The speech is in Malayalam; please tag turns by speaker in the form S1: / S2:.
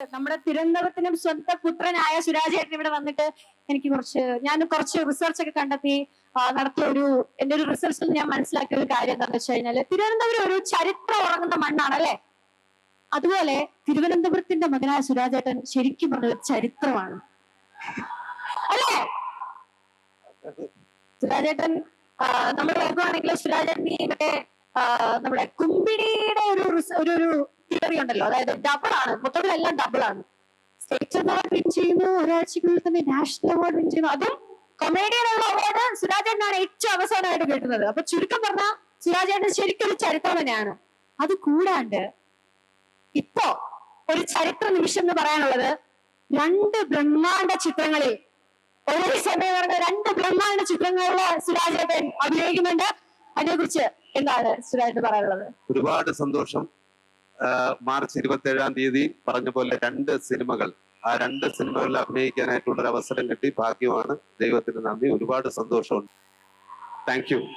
S1: നമ്മുടെ തിരുവനന്തപുരത്തിനും സ്വന്തം പുത്രനായ സുരാജേട്ടൻ ഇവിടെ വന്നിട്ട് എനിക്ക് കുറച്ച് ഞാൻ കുറച്ച് റിസർച്ച് ഒക്കെ കണ്ടെത്തി നടത്തിയ ഒരു എന്റെ ഒരു റിസർച്ചിൽ ഞാൻ മനസ്സിലാക്കിയ ഒരു കാര്യം എന്താണെന്ന് വെച്ച് കഴിഞ്ഞാൽ തിരുവനന്തപുരം ഒരു ചരിത്രം ഉറങ്ങുന്ന മണ്ണാണ് അല്ലെ? അതുപോലെ തിരുവനന്തപുരത്തിന്റെ മകനായ സുരാജേട്ടൻ ശരിക്കും പറഞ്ഞ ചരിത്രമാണ്. അല്ലേ? സുരാജേട്ടൻ നമ്മൾ നോക്കുകയാണെങ്കിൽ സുരാജേട്ടൻ മറ്റേ നമ്മുടെ കുമ്പിടിയുടെ ഒരു ഒരു തിയറി ഉണ്ടല്ലോ. അതായത് ഡബിൾ ആണ്. മൊത്തത്തിലെല്ലാം ഡബിൾ ആണ്. സ്റ്റേറ്റ് അവാർഡ് വിൻ ചെയ്യുന്നു. ഒരാഴ്ചക്കുള്ളിൽ തന്നെ നാഷണൽ അവാർഡ് വിൻ ചെയ്യുന്നു. അതും കൊമേഡിയനുള്ള അവാർഡ് സുരാജേട്ടനാണ് ഏറ്റവും അവസാനമായിട്ട് കിട്ടുന്നത്. അപ്പൊ ചുരുക്കം പറഞ്ഞാൽ സുരാജേട്ടൻ ശരിക്കും ഒരു ചരിത്രം തന്നെയാണ് അത് കൂടാണ്ട് ഇപ്പോ ഒരു ചരിത്ര നിമിഷം എന്ന് പറയാനുള്ളത് രണ്ട് ബ്രഹ്മാണ്ഡ ചിത്രങ്ങളിൽ ഒരേ സമയം പറഞ്ഞ രണ്ട് ബ്രഹ്മാണ്ഡ ചിത്രങ്ങളിൽ സുരാജേട്ടൻ അഭിനയിക്കുന്നുണ്ട്. അതിനെ കുറിച്ച് എന്താണ് സുരാജേട്ടൻ പറയാനുള്ളത്?
S2: ഒരുപാട് സന്തോഷം. മാർച്ച് ഇരുപത്തി ഏഴാം തീയതി പറഞ്ഞ പോലെ രണ്ട് സിനിമകൾ ആ രണ്ട് സിനിമകളിൽ അഭിനയിക്കാനായിട്ടുള്ള ഒരു അവസരം കിട്ടി. ഭാഗ്യമാണ്. ദൈവത്തിന് നന്ദി. ഒരുപാട് സന്തോഷമുണ്ട്. താങ്ക്